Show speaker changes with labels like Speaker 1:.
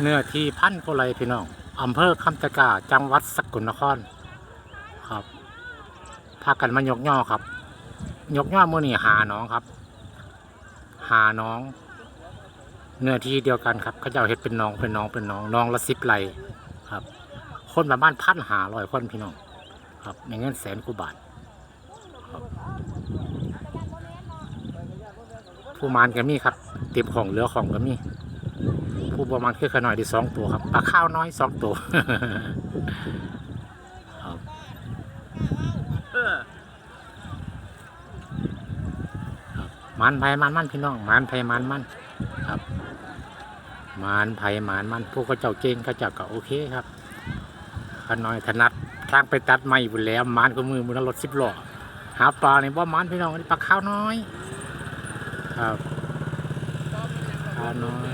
Speaker 1: เนื้อที่พันกว่าไรพี่น้องอำเภอคำตะกาจังหวัดสกลนครครับพากันมายกย่อครับ ยกย่อมือนี่หาน้องครับ หาน้อง เนื้อที่เดียวกันครับเขาเจ้าเห็ดเป็นน้องเป็นน้องเป็นน้องน้องละสิบไรครับ คนประมาณพันหาร้อยคนพี่น้อง ครับในเงินแสนกว่าบาทครับผู้มานก็มีครับต็มของเหลือของก็มี ผู้ประมาณคือขน่อยด้สองตัวครับปลาข้าวน้อยสองตัวครับมันไผ่มันมันพี่น้องมันไผ่มันมันครับมันไผ่มันมันผู้เขาเจ้าเก่งเขาเจ้าก็โอเคครับขน้อยถนัดทางไปตัดไม้บุญแล้วมันก็มือมือรถสิบล้อหาปลาในบ่มันพี่น้องนี่ปลาข้าวน้อย ครับข้าวน้อย